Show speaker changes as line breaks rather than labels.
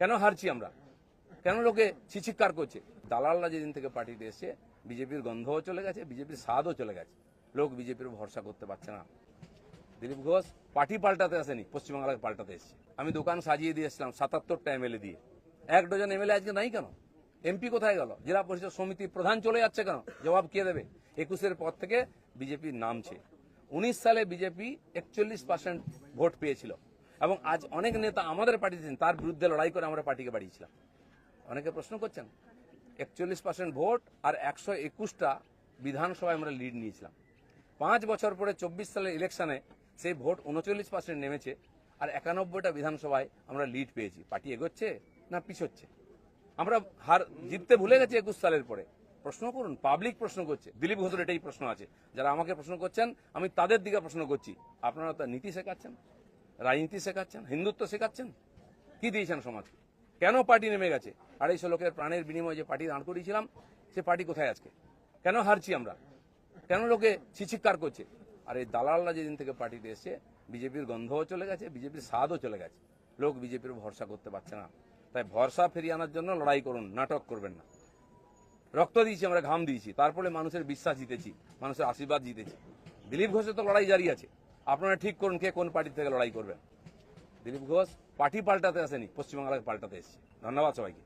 কেন হারছি আমরা? কেন লোকে ছিচিৎকার করছে? দালালরা যেদিন থেকে পার্টিতে এসছে, বিজেপির গন্ধও চলে গেছে, বিজেপির স্বাদও চলে গেছে। লোক বিজেপির ভরসা করতে পারছে না। দিলীপ ঘোষ পার্টি পাল্টাতে আসেনি পশ্চিমবাংলাকে পাল্টাতে এসছে। আমি দোকান সাজিয়ে দিয়ে দিয়েছিলাম সাতাত্তরটা এমএলএ দিয়ে। এক ডজন এমএলএ আজকে নাই কেন? এমপি কোথায় গেল? জেলা পরিষদ সমিতি প্রধান চলে যাচ্ছে কেন? জবাব কে দেবে? একুশের পর থেকে বিজেপি নামছে। উনিশ সালে বিজেপি একচল্লিশ পার্সেন্ট ভোট পেয়েছিল। এবং আজ অনেক নেতা আমাদের ছিলেন, তার বিরুদ্ধে লড়াই করে আমরা পার্টিকে বাড়িয়েছিলাম। অনেকে প্রশ্ন করছেন একচল্লিশ পার্সেন্ট ভোট আর একশো একুশটা বিধানসভায় আমরা লিড নিয়েছিলাম। পাঁচ বছর পরে চব্বিশ সালের ইলেকশনে সেই ভোট উনচল্লিশ পার্সেন্ট নেমেছে আর একানব্বইটা বিধানসভায় আমরা লিড পেয়েছি। পার্টি এগোচ্ছে না পিছোচ্ছে? আমরা হার জিততে ভুলে গেছি একুশ সালের পরে। প্রশ্ন করুন পাবলিক প্রশ্ন করছে। দিলীপ ঘোষের এটাই প্রশ্ন আছে। যারা আমাকে প্রশ্ন করছেন আমি তাদের দিকে প্রশ্ন করছি। আপনারা তো নীতি শেখাচ্ছেন। রাজনীতি শেখাচ্ছেন, হিন্দুত্ব শেখাচ্ছেন? কি দিয়েছেন সমাজকে? কেন পার্টি নেমে গেছে? আড়াইশো লোকের প্রাণের বিনিময়ে যে পার্টি দাঁড় করিয়েছিলাম, সে পার্টি কোথায় আজকে? কেন হারছি আমরা? কেন লোকে ছিচিৎকার করছে? আর এই দালালরা যেদিন থেকে পার্টিতে এসছে, বিজেপির গন্ধও চলে গেছে, বিজেপির স্বাদও চলে গেছে। লোক বিজেপির ভরসা করতে পারছে না। তাই ভরসা ফিরিয়ে আনার জন্য লড়াই করুন, নাটক করবেন না। রক্ত দিয়েছি, আমরা ঘাম দিয়েছি। তারপরে মানুষের বিশ্বাস জিতেছি, মানুষের আশীর্বাদ জিতেছি। দিলীপ ঘোষের তো লড়াই জারি আছে। আপনারা ঠিক করুন কে কোন পার্টি থেকে লড়াই করবেন। দিলীপ ঘোষ, পার্টি পাল্টাতে আসেনি পশ্চিমবাংলাকে পাল্টাতে এসেছে। ধন্যবাদ সবাইকে।